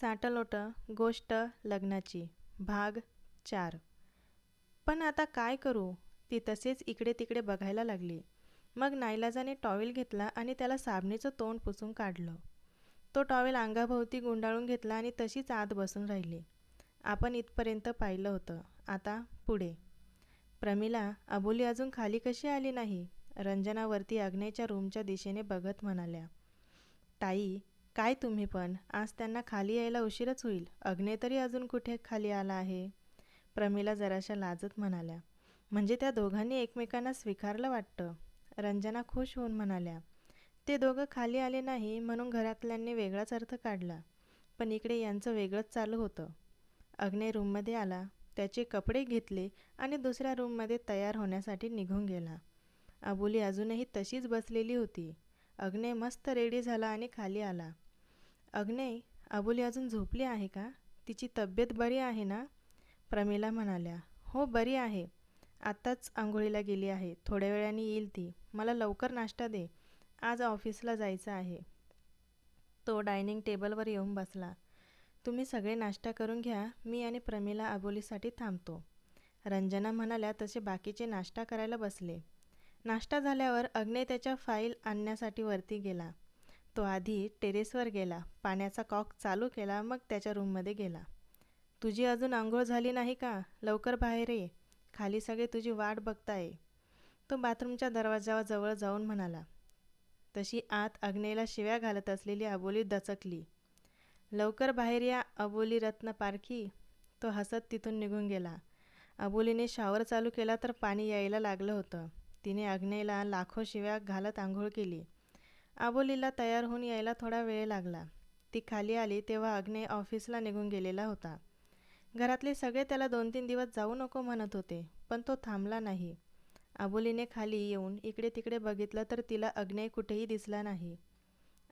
साटलोटं गोष्ट लग्नाची. भाग चार. पण आता काय करू? ती तसेच इकडे तिकडे बघायला लागली. मग नाईलाजाने टॉवेल घेतला आणि त्याला साबणीचं तोंड पुसून काढलं. तो टॉवेल अंगाभोवती गुंडाळून घेतला आणि तशीच आत बसून राहिली. आपण इथपर्यंत पाहिलं होतं. आता पुढे. प्रमिला अबोली अजून खाली कशी आली नाही? रंजनावरती अग्नेच्या रूमच्या दिशेने बघत म्हणाल्या. ताई काय तुम्ही पण? आज त्यांना खाली यायला उशीरच होईल. अग्ने तरी अजून कुठे खाली आला आहे? प्रमिला जराशा लाजत म्हणाल्या. म्हणजे त्या दोघांनी एकमेकांना स्वीकारलं वाटतं? रंजना खुश होऊन म्हणाल्या. ते दोघं खाली आले नाही म्हणून घरातल्यांनी वेगळाच अर्थ काढला. पण इकडे यांचं वेगळंच चालू होतं. अग्ने रूममध्ये आला. त्याचे कपडे घेतले आणि दुसऱ्या रूममध्ये तयार होण्यासाठी निघून गेला. अबोली अजूनही तशीच बसलेली होती. अग्ने मस्त रेडी झाला आणि खाली आला. अग्ने अबोली अजून झोपली आहे का? तिची तब्येत बरी आहे ना? प्रमिला म्हणाल्या हो बरी आहे. आत्ताच आंघोळीला गेली आहे. थोड्या वेळाने येईल ती. मला लवकर नाश्ता दे. आज ऑफिसला जायचं आहे. तो डायनिंग टेबलवर येऊन बसला. तुम्ही सगळे नाश्ता करून घ्या. मी आणि प्रमिला अबोलीसाठी थांबतो. रंजना म्हणाल्या तसे बाकीचे नाश्ता करायला बसले. नाश्ता झाल्यावर अग्ने त्याच्या फाईल आणण्यासाठी वरती गेला. तो आधी टेरेसवर गेला. पाण्याचा कॉक चालू केला मग त्याच्या रूममध्ये गेला. तुझी अजून आंघोळ झाली नाही का? लवकर बाहेर ये. खाली सगळे तुझी वाट बघताय. तो बाथरूमच्या दरवाजाजवळ जाऊन म्हणाला. तशी आत अग्नेला शिव्या घालत असलेली अबोली दचकली. लवकर बाहेर या अबोली रत्न पारखी. तो हसत तिथून निघून गेला. अबोलीने शावर चालू केला तर पाणी यायला लागलं होतं. तिने अग्नेला लाखो शिव्या घालत आंघोळ केली. आबोलीला तयार होऊन यायला थोडा वेळ लागला. ती खाली आली तेव्हा अग्ने ऑफिसला निघून गेलेला होता. घरातले सगळे त्याला दोन तीन दिवस जाऊ नको म्हणत होते पण तो थांबला नाही. आबोलीने खाली येऊन इकडे तिकडे बघितलं तर तिला अग्ने कुठेही दिसला नाही.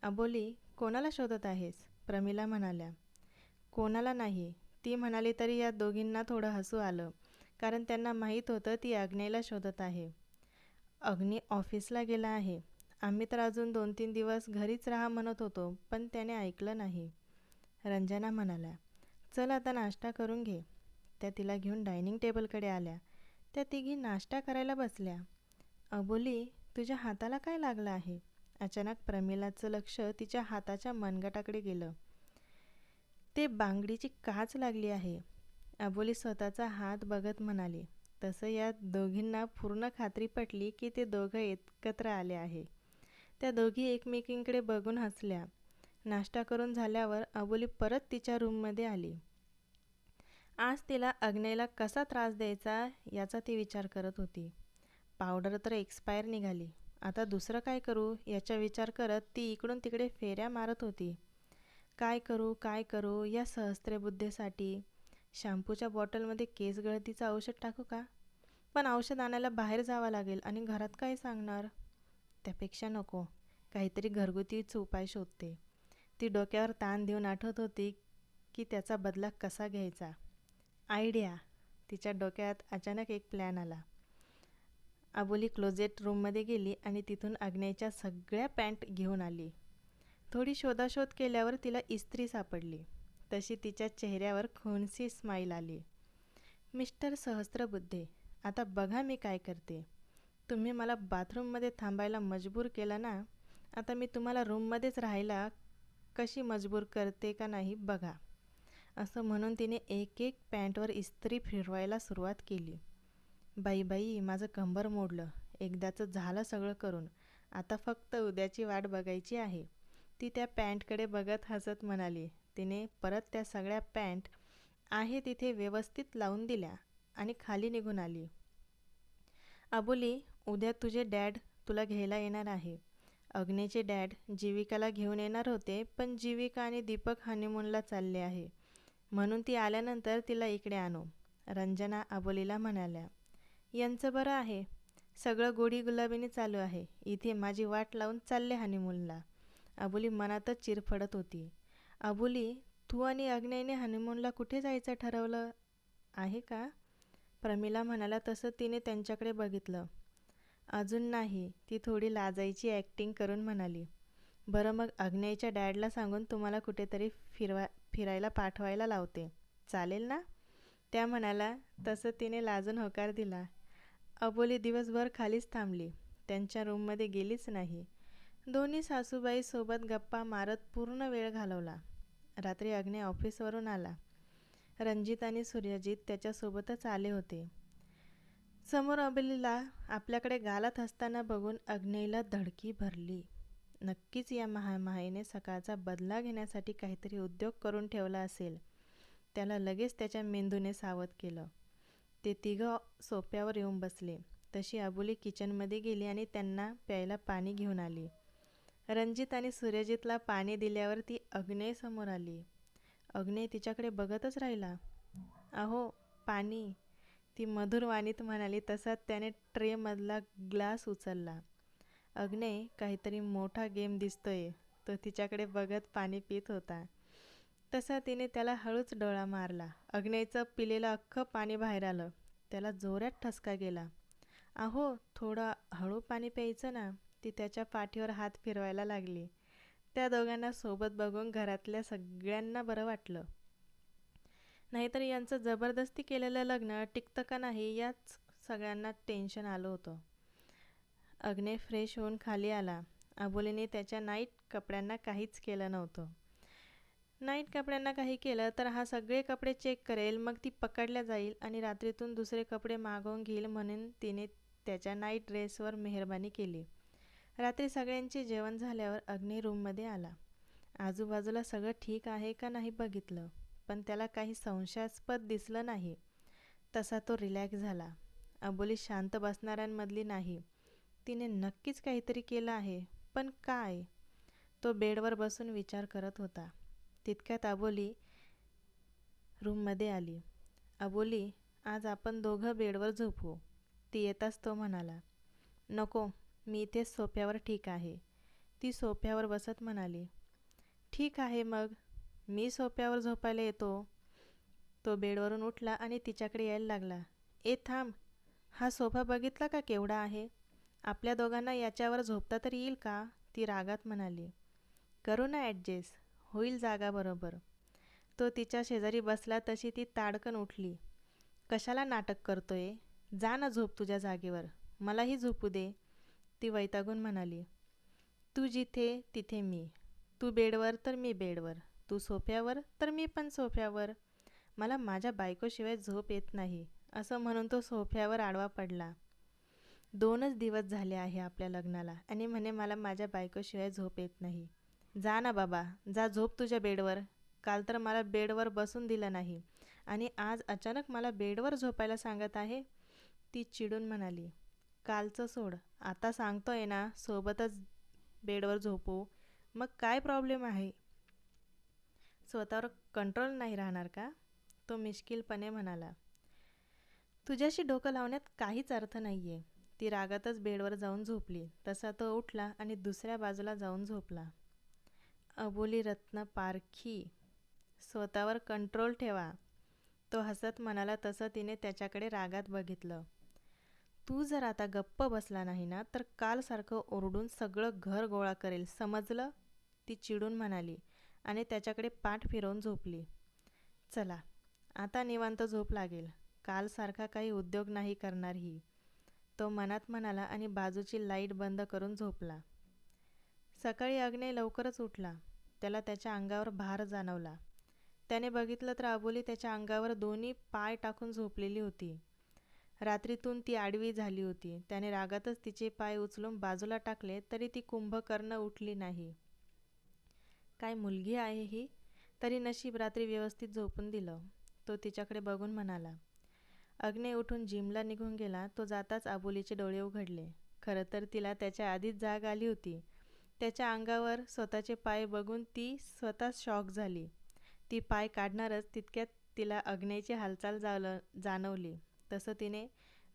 अबोली कोणाला शोधत आहेस? प्रमिला म्हणाल्या. कोणाला नाही. ती म्हणाली तरी या दोघींना थोडं हसू आलं कारण त्यांना माहीत होतं ती अग्नेला शोधत आहे. अग्नी ऑफिसला गेला आहे. आम्ही तर अजून दोन तीन दिवस घरीच राहा म्हणत होतो पण त्याने ऐकलं नाही. रंजना म्हणाल्या चल आता नाश्ता करून घे. त्या तिला घेऊन डायनिंग टेबलकडे आल्या. त्या तिघी नाश्ता करायला बसल्या. अबोली तुझ्या हाताला काय लागलं आहे? अचानक प्रमिलाचं लक्ष तिच्या हाताच्या मनगटाकडे गेलं. ते बांगडीची काच लागली आहे. अबोली स्वतःचा हात बघत म्हणाली तसं या दोघींना पूर्ण खात्री पटली की ते दोघं एकत्र आले आहे. त्या दोघी एकमेकींकडे बघून हसल्या. नाश्ता करून झाल्यावर अबोली परत तिच्या रूममध्ये आली. आज तिला अग्नेला कसा त्रास द्यायचा याचा ती विचार करत होती. पावडर तर एक्सपायर निघाली. आता दुसरं काय करू याचा विचार करत ती इकडून तिकडे फेऱ्या मारत होती. काय करू काय करू या सहस्त्रेबुद्धीसाठी शॅम्पूच्या बॉटलमध्ये केस गळतीचं औषध टाकू का? पण औषध आणायला बाहेर जावं लागेल आणि घरात काय सांगणार? त्यापेक्षा नको. काहीतरी घरगुतीच उपाय शोधते. ती डोक्यावर ताण देऊन आठवत होती की त्याचा बदला कसा घ्यायचा. आयडिया! तिच्या डोक्यात अचानक एक प्लॅन आला. अबोली क्लोजेट रूममध्ये गेली आणि तिथून अग्नेच्या सगळ्या पॅन्ट घेऊन आली. थोडी शोधाशोध केल्यावर तिला इस्त्री सापडली. तशी तिच्या चेहऱ्यावर खूनसी स्माईल आली. मिस्टर सहस्त्रबुद्धे आता बघा मी काय करते. तुम्ही मला बाथरूममध्ये थांबायला मजबूर केलं ना आता मी तुम्हाला रूममध्येच राहायला कशी मजबूर करते का नाही बघा. असं म्हणून तिने एक एक पॅन्टवर इस्त्री फिरवायला सुरुवात केली. बाई बाई माझं कंबर मोडलं. एकदाचं झालं सगळं करून. आता फक्त उद्याची वाट बघायची आहे. ती त्या पॅन्टकडे बघत हसत म्हणाली तिने परत त्या सगळ्या पॅन्ट आहे तिथे व्यवस्थित लावून दिल्या. आणि खाली निघून आली. अबोली उद्या तुझे डॅड तुला घ्यायला येणार आहे. अग्नेचे डॅड जीविकाला घेऊन येणार होते पण जीविका आणि दीपक हनीमूनला चालले आहे. म्हणून ती आल्यानंतर तिला इकडे आणू रंजना अबोलीला म्हणाल्या. यांचं बरं आहे. सगळं गोडी गुलाबीने चालू आहे. इथे माझी वाट लावून चालले हनीमूनला अबोली मनातच चिरफडत होती. अबोली तू आणि अग्नेने हनीमूनला कुठे जायचं ठरवलं? आहे का? प्रमिला म्हणाला तसं तिने त्यांच्याकडे बघितलं. अजून नाही. ती थोडी लाजायची ॲक्टिंग करून म्हणाली. बरं मग अग्नेयच्या डॅडला सांगून तुम्हाला कुठेतरी फिरवा फिरायला पाठवायला लावते. चालेल ना? त्या म्हणाला. तसं तिने लाजून होकार दिला. अबोली दिवसभर खालीच थांबली. त्यांच्या रूममध्ये गेलीच नाही. दोन्ही सासूबाईसोबत गप्पा मारत पूर्ण वेळ घालवला. रात्री अग्ने ऑफिसवरून आला. रणजित आणि सूर्यजित त्याच्यासोबतच आले होते. समोर अबलीला आपल्याकडे गालत असताना बघून अग्नेयला धडकी भरली. नक्कीच या महामाईने सकाळचा बदला घेण्यासाठी काहीतरी उद्योग करून ठेवला असेल. त्याला लगेच त्याच्या मेंदूने सावध केलं. ते तिघं सोप्यावर येऊन बसले. तशी अबोली किचनमध्ये गेली आणि त्यांना प्यायला पाणी घेऊन आली. रणजित आणि सूर्यजितला पाणी दिल्यावर ती अग्नेय समोर आली. अग्नेय तिच्याकडे बघतच राहिला. अहो पाणी ती मधुर वाणीत म्हणाली तसाच त्याने ट्रेमधला ग्लास उचलला. अग्ने काहीतरी मोठा गेम दिसतोय. तो तिच्याकडे बघत पाणी पित होता. तसा तिने त्याला हळूच डोळा मारला. अग्नेचं पिलेलं अख्खं पाणी बाहेर आलं. त्याला जोरात ठसका गेला. अहो थोडं हळू पाणी प्यायचं ना. ती त्याच्या पाठीवर हात फिरवायला लागली. त्या दोघांना सोबत बघून घरातल्या सगळ्यांना बरं वाटलं. नाहीतर यांचं जबरदस्ती केलेलं लग्न टिकतं का नाही याच सगळ्यांना टेन्शन आलं होतं. अग्ने फ्रेश होऊन खाली आला. अबोलीने त्याच्या नाईट कपड्यांना काहीच केलं नव्हतं. नाईट कपड्यांना काही केलं तर हा सगळे कपडे चेक करेल मग ती पकडल्या जाईल आणि रात्रीतून दुसरे कपडे मागवून घेईल म्हणून तिने त्याच्या नाईट ड्रेसवर मेहरबानी केली. रात्री सगळ्यांचे जेवण झाल्यावर अग्नी रूममध्ये आला. आजूबाजूला सगळं ठीक आहे का नाही बघितलं. पण त्याला काही संशयास्पद दिसलं नाही. तसा तो रिलॅक्स झाला. अबोली शांत बसणाऱ्यांमधली नाही. तिने नक्कीच काहीतरी केलं आहे पण काय? तो बेडवर बसून विचार करत होता. तितक्यात अबोली रूममध्ये आली. अबोली आज आपण दोघं बेडवर झोपू. ती येताच तो म्हणाला. नको मी इथे सोप्यावर ठीक आहे. ती सोप्यावर बसत म्हणाली. ठीक आहे मग मी सोप्यावर झोपायला येतो. तो बेडवरून उठला आणि तिच्याकडे यायला लागला. ए थांब. हा सोफा बघितला का केवढा आहे? आपल्या दोघांना याच्यावर झोपता तर येईल का? ती रागात म्हणाली. करू ना ॲडजेस्ट. होईल जागा बरोबर. तो तिच्या शेजारी बसला तशी ती ताडकन उठली. कशाला नाटक करतोय? जा ना झोप तुझ्या जागेवर. मलाही झोपू दे. ती वैतागून म्हणाली. तू जिथे तिथे मी. तू बेडवर तर मी बेडवर. तू सोफ्यावर? तर मी पण सोफ्यावर. मला माझ्या बायकोशिवाय झोप येत नाही असं म्हणून तो सोफ्यावर आडवा पडला. दोनच दिवस झाले आहे आपल्या लग्नाला आणि म्हणे मला माझ्या बायकोशिवाय झोप येत नाही. जा ना बाबा जा झोप तुझ्या बेडवर. काल तर मला बेडवर बसून दिलं नाही. आणि आज अचानक मला बेडवर झोपायला सांगत आहे? ती चिडून म्हणाली कालचं सोड आता सांगतोय ना सोबतच बेडवर झोपू. मग काय प्रॉब्लेम आहे? स्वतःवर कंट्रोल नाही राहणार का? तो मिश्किलपणे म्हणाला तुझ्याशी डोकं लावण्यात काहीच अर्थ नाही आहे ती रागातच बेडवर जाऊन झोपली. तसा तो उठला आणि दुसऱ्या बाजूला जाऊन झोपला. अबोली रत्न पारखी स्वतःवर कंट्रोल ठेवा. तो हसत म्हणाला तसं तिने त्याच्याकडे रागात बघितलं. तू जर आता गप्प बसला नाही ना तर कालसारखं ओरडून सगळं घर गोळा करेल समजलं? ती चिडून म्हणाली आणि त्याच्याकडे पाठ फिरवून झोपली. चला आता निवांत झोप लागेल. कालसारखा काही उद्योग नाही करणार ही. तो मनात म्हणाला आणि बाजूची लाइट बंद करून झोपला. सकाळी अग्नेय लवकरच उठला. त्याला त्याच्या अंगावर भार जाणवला. त्याने बघितलं तर अबोली त्याच्या अंगावर दोन्ही पाय टाकून झोपलेली होती. रात्रीतून ती आडवी झाली होती. त्याने रागातच तिचे पाय उचलून बाजूला टाकले तरी ती कुंभकर्ण उठली नाही. काय मुलगी आहे ही? तरी नशीब रात्री व्यवस्थित झोपून दिलं. तो तिच्याकडे बघून म्हणाला अग्ने उठून जिमला निघून गेला. तो जाताच आबोलीचे डोळे उघडले. खरं तर तिला त्याच्या आधीच जाग आली होती. त्याच्या अंगावर स्वतःचे पाय बघून ती स्वतःच शॉक झाली. ती पाय काढणारच तितक्यात तिला अग्नेची हालचाल जावलं जाणवली. तसं तिने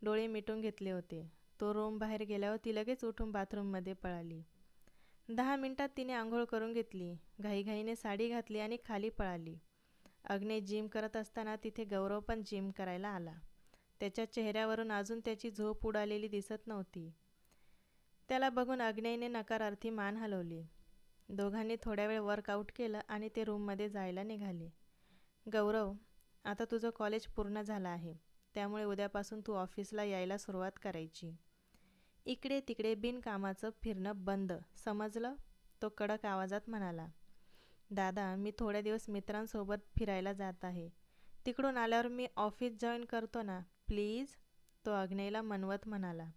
डोळे मिटून घेतले होते. तो रूम बाहेर गेल्यावर ती लगेच उठून बाथरूममध्ये पळाली. दहा मिनिटात तिने आंघोळ करून घेतली. घाईघाईने साडी घातली आणि खाली पळाली. अग्ने जिम करत असताना तिथे गौरव पण जिम करायला आला. त्याच्या चेहऱ्यावरून अजून त्याची झोप उडालेली दिसत नव्हती. त्याला बघून अग्नेयने नकारार्थी मान हलवली. दोघांनी थोड्या वेळ वर्कआउट केलं आणि ते रूममध्ये जायला निघाले. गौरव आता तुझं कॉलेज पूर्ण झालं आहे. त्यामुळे उद्यापासून तू ऑफिसला यायला सुरुवात करायची. इकडे तिकडे बिनकामाचं फिरणं बंद. समजलं? तो कडक आवाजात म्हणाला. दादा मी थोड्या दिवस मित्रांसोबत फिरायला जात आहे. तिकडून आल्यावर मी ऑफिस जॉईन करतो ना प्लीज? तो अग्नेयला मनवत म्हणाला.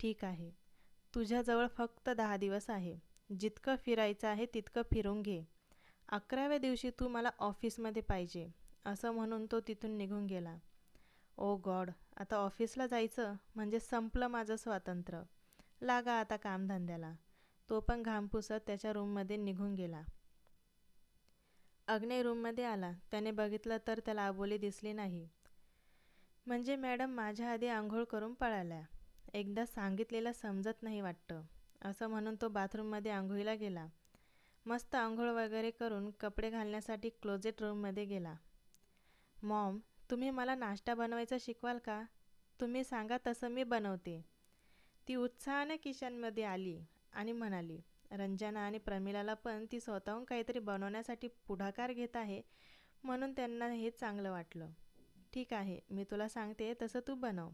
ठीक आहे. तुझ्याजवळ फक्त दहा दिवस आहे. जितकं फिरायचं आहे तितकं फिरून घे. अकराव्या दिवशी तू मला ऑफिसमध्ये पाहिजे. असं म्हणून तो तिथून निघून गेला. ओ गॉड आता ऑफिसला जायचं म्हणजे संपलं माझं स्वातंत्र्य. लागा आता कामधंद्याला. तो पण घाम पुसत त्याच्या रूममध्ये निघून गेला. अग्ने रूममध्ये आला. त्याने बघितलं तर त्याला आबोली दिसली नाही. म्हणजे मॅडम माझ्या आधी आंघोळ करून पळाल्या. एकदा सांगितलेलं समजत नाही वाटतं. असं म्हणून तो बाथरूममध्ये आंघोळीला गेला. मस्त आंघोळ वगैरे करून कपडे घालण्यासाठी क्लोजेट रूममध्ये गेला. मॉम तुम्ही मला नाश्ता बनवायचा शिकवाल का? तुम्ही सांगा तसं मी बनवते. ती उत्साहाने किचनमध्ये आली आणि म्हणाली रंजना आणि प्रमिलाला पण ती स्वतःहून काहीतरी बनवण्यासाठी पुढाकार घेत आहे म्हणून त्यांना हे चांगलं वाटलं. ठीक आहे मी तुला सांगते तसं तू बनव.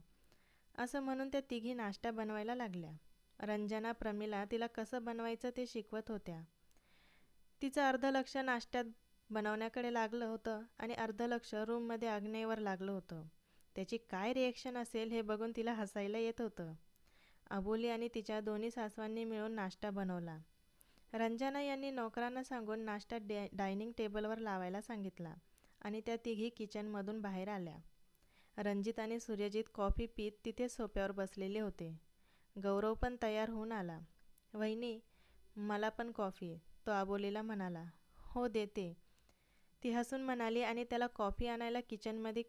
असं म्हणून त्या तिघी नाश्ता बनवायला लागल्या. रंजना प्रमिला तिला कसं बनवायचं ते शिकवत होत्या. तिचं अर्ध लक्ष नाश्त्यात बनवण्याकडे लागलं होतं आणि अर्ध लक्ष रूममध्ये आग्नेयवर लागलं होतं. त्याची काय रिॲक्शन असेल हे बघून तिला हसायला येत होतं. अबोली आणि तिच्या दोन्ही सासवांनी मिळून नाश्ता बनवला. रंजना यांनी नोकरांना सांगून नाश्ता डे डायनिंग टेबलवर लावायला सांगितला आणि त्या तिघी किचनमधून बाहेर आल्या. रणजित आणि सूर्यजित कॉफी पीत तिथे सोप्यावर बसलेले होते. गौरव पण तयार होऊन आला. वहिनी मला पण कॉफी तो आबोलीला म्हणाला. हो देते. ती हसून म्हणाली आणि त्याला कॉफी आणायला किचनमध्ये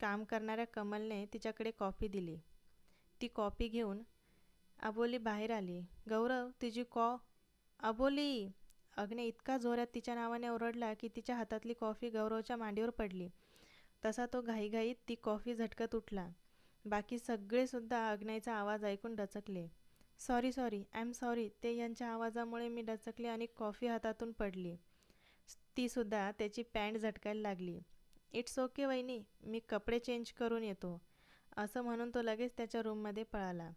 काम करणाऱ्या कमलने तिच्याकडे कॉफी दिली. ती कॉफी घेऊन अबोली बाहेर आली. गौरव तुझी कॉ अबोली! अग्ने इतका जोरात तिच्या नावाने ओरडला की तिच्या हातातली कॉफी गौरवच्या मांडीवर पडली. तसा तो घाईघाईत ती कॉफी झटकत उठला. बाकी सगळेसुद्धा अग्नेचा आवाज ऐकून डचकले. Sorry sorry I am sorry ते यांच्या आवाजामुळे मी डचकले आणि कॉफी हातातून पडली. तीसुद्धा त्याची पॅन्ट झटकायला लागली. इट्स ओके वहिनी मी कपडे चेंज करून येतो असं म्हणून तो लगेच त्याच्या रूममध्ये पळाला.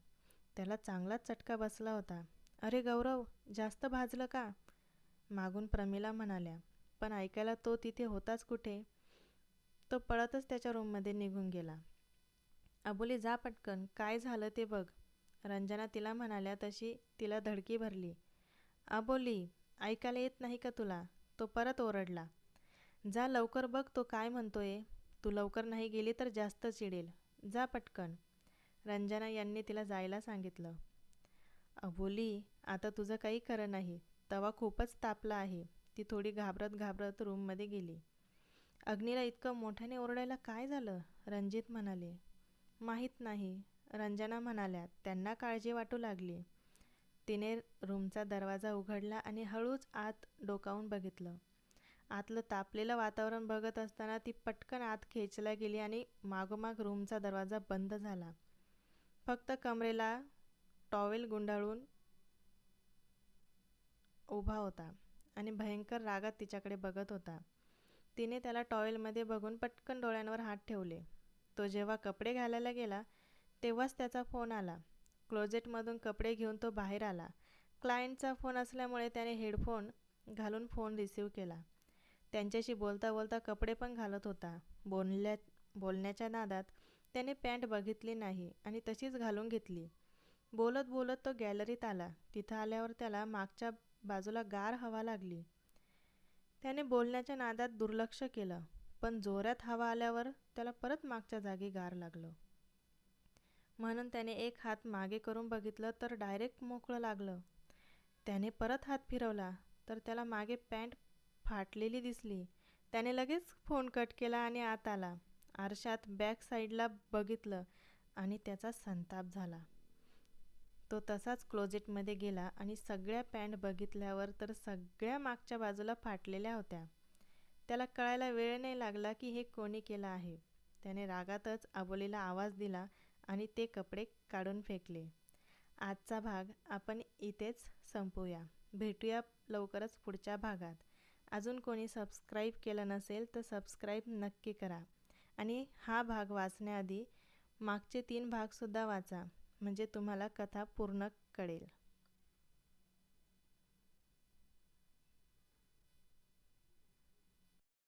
त्याला चांगलाच चटका बसला होता. अरे गौरव जास्त भाजलं का? मागून प्रमिला म्हणाल्या. पण ऐकायला तो तिथे होताच कुठे? तो पळतच त्याच्या रूममध्ये निघून गेला. अबोली जा पटकन. काय झालं ते बघ. रंजना तिला म्हणाल्या तशी तिला धडकी भरली. अबोली ऐकायला येत नाही का तुला? तो परत ओरडला जा लवकर बघ तो काय म्हणतोय. तू लवकर नाही गेली तर जास्त चिडेल. जा पटकन. रंजना यांनी तिला जायला सांगितलं. अबोली आता तुझं काही खरं नाही. तवा खूपच तापला आहे. ती थोडी घाबरत घाबरत रूममध्ये गेली. अग्नीला इतकं मोठ्याने ओरडायला काय झालं? रणजित म्हणाले. माहीत नाही. रंजना म्हणाल्या त्यांना काळजी वाटू लागली. तिने रूमचा दरवाजा उघडला आणि हळूच आत डोकावून बघितलं. आतलं तापलेलं वातावरण बघत असताना ती पटकन आत खेचला गेली आणि मागोमाग रूमचा दरवाजा बंद झाला. फक्त कमरेला टॉवेल गुंडाळून उभा होता आणि भयंकर रागात तिच्याकडे बघत होता. तिने त्याला टॉवेलमध्ये बघून पटकन डोळ्यांवर हात ठेवले. तो जेव्हा कपडे घालायला गेला तेव्हाच त्याचा फोन आला. क्लोजेटमधून कपडे घेऊन तो बाहेर आला. क्लायंटचा फोन असल्यामुळे त्याने हेडफोन घालून फोन रिसीव केला. त्यांच्याशी बोलता बोलता कपडे पण घालत होता. बोलल्या बोलण्याच्या नादात त्याने पॅन्ट बघितली नाही आणि तशीच घालून घेतली. बोलत बोलत तो गॅलरीत आला. तिथं आल्यावर त्याला मागच्या बाजूला गार हवा लागली. त्याने बोलण्याच्या नादात दुर्लक्ष केलं. पण जोरात हवा आल्यावर त्याला परत मागच्या जागी गार लागलं. म्हणून त्याने एक हात मागे करून बघितलं तर डायरेक्ट मोकळं लागलं. त्याने परत हात फिरवला तर त्याला मागे पॅन्ट फाटलेली दिसली. त्याने लगेच फोन कट केला आणि आत आला. आरशात बॅक साईडला बघितलं आणि त्याचा संताप झाला. तो तसाच क्लोजेटमध्ये गेला आणि सगळ्या पॅन्ट बघितल्यावर तर सगळ्या मागच्या बाजूला फाटलेल्या होत्या. त्याला कळायला वेळ नाही लागला की हे कोणी केलं आहे. त्याने रागातच आबोलीला आवाज दिला आणि ते कपडे काढून फेकले. आजचा भाग आपण इथेच संपवूया भेटूया लवकरच पुढच्या भागात. अजून कोणी सबस्क्राईब केलं नसेल तर सबस्क्राईब नक्की करा. आणि हा भाग वाचण्याआधी मागचे तीन भागसुद्धा वाचा. म्हणजे तुम्हाला कथा पूर्ण कळेल.